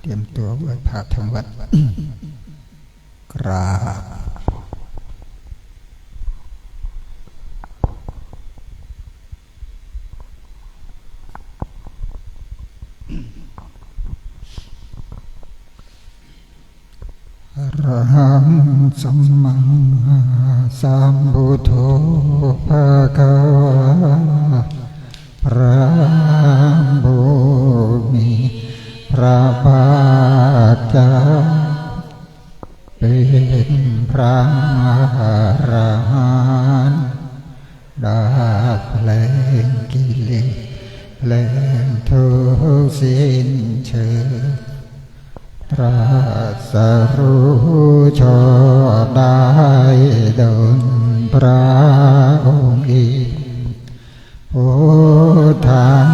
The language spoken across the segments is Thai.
เตรียมตัวไว้พระทำวัดกราบอระหังสัมมาสัมพุทโธภะคะวะพระบุ ระภาคเจ้าเป็นพระอรหันต์ดับเพลงกิเลสเพลงทุกสิ้นเชิงตรัสรู้ชอบได้ดลพระองค์อีกพุทธัง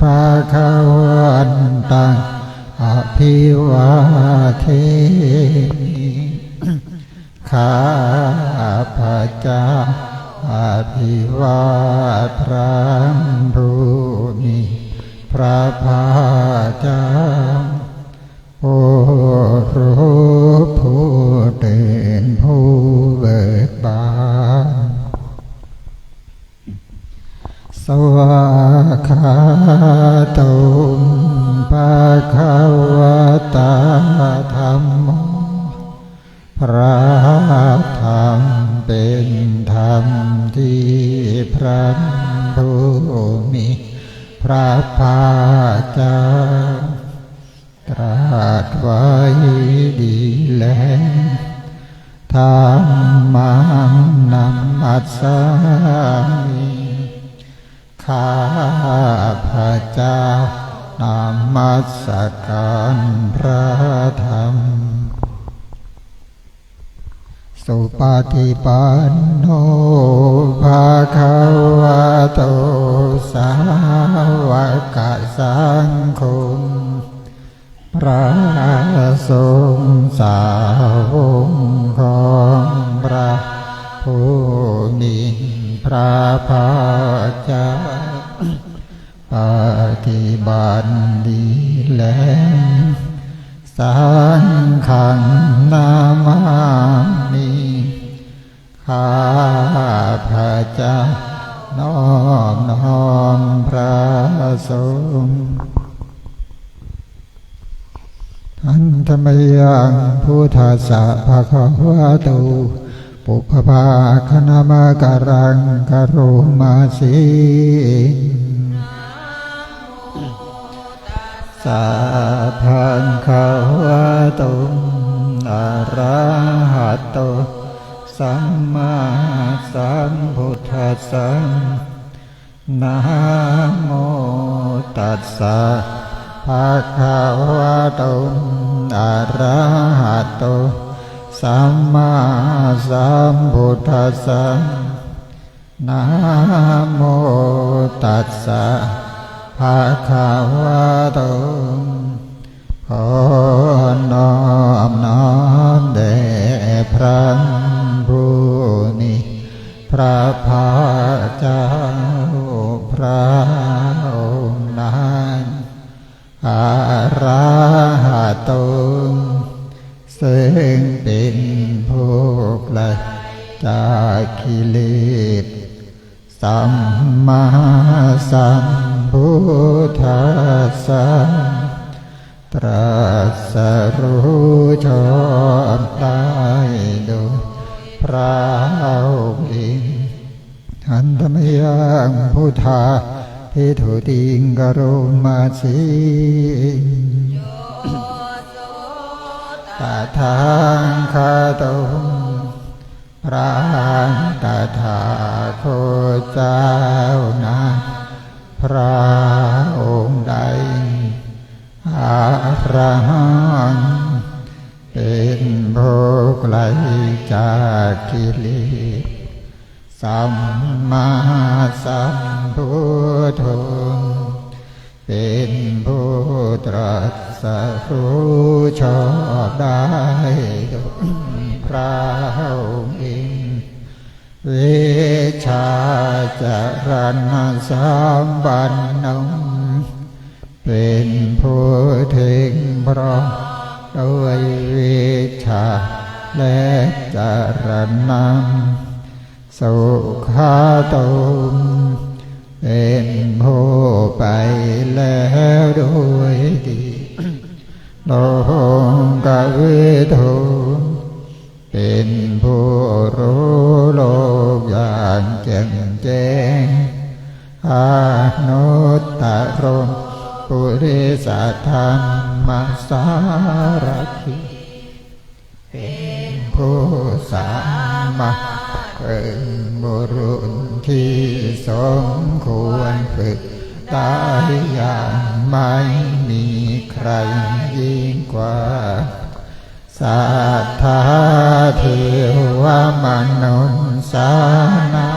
ภาควันตัง อภิวาเทมิข้าพระเจ้าอภิวาทพระผู้มีพระภาเจ้าโอรู้ผู้ตื่นผู้เบิกบานสวากาตุ มภาควตาธรรมโมพระธรรมเป็นธรรมที่พระผู้มีพระภาคเจ้าตรัสไว้ดีแล้วธรรมังนัมมัสสามิข้าพระเจ้า นำมัสการพระธรรม สุปฏิปันโนภาคาวะโตสาวกสังคมพระสงฆ์สาวกของพระผู้มีพระภา สังฆังนามามิข้าพระเจ้าน้อมน้อมพระสงฆ์อันธรรมยังพุทธาสะภะคะวะโตปุพพาคณามะการังกโรมาสิ สาพังคาวะโตอะระหะโตสัมมาสัมพุทธัสสะนะโมตัสสะภะคะวะโตอะระหะโตสัมมาสัมพุทธัสสะนะโมตัสสะ ภะคะวะโตขอนน้อมน้อมแด่พระผู้มีพระภาคเจ้าพระองค์นั้นอาราหะโตซึ่งเป็นผู้ไกลจากกิเลสสัมมาสัม พุทธัสสะตรัสรู้ชอบได้โดยพระองค์เองอันธรรมยังพุทธาพิทุติงกโรมาสิตาทางคาโตพระตถาคตเจ้านะ พระองค์ใดอาระหังเป็นผู้ไกลจากกิเลสสัมมาสัมพุทโธเป็นผู้ตรัสรู้ จรณสัมปันนงเป็นผู้ถึงพร้อมด้วยวิชาและจารณะสุขาตุมเป็นผู้ไปแล้วด้วยดีโลก ปุริสธรรมสารถิเป็นผู้สามารถเป็นบุรุษที่สมควรฝึกตายอย่างไม่มีใครยิ่งกว่าสัทธาเทวมนุษย์สานัง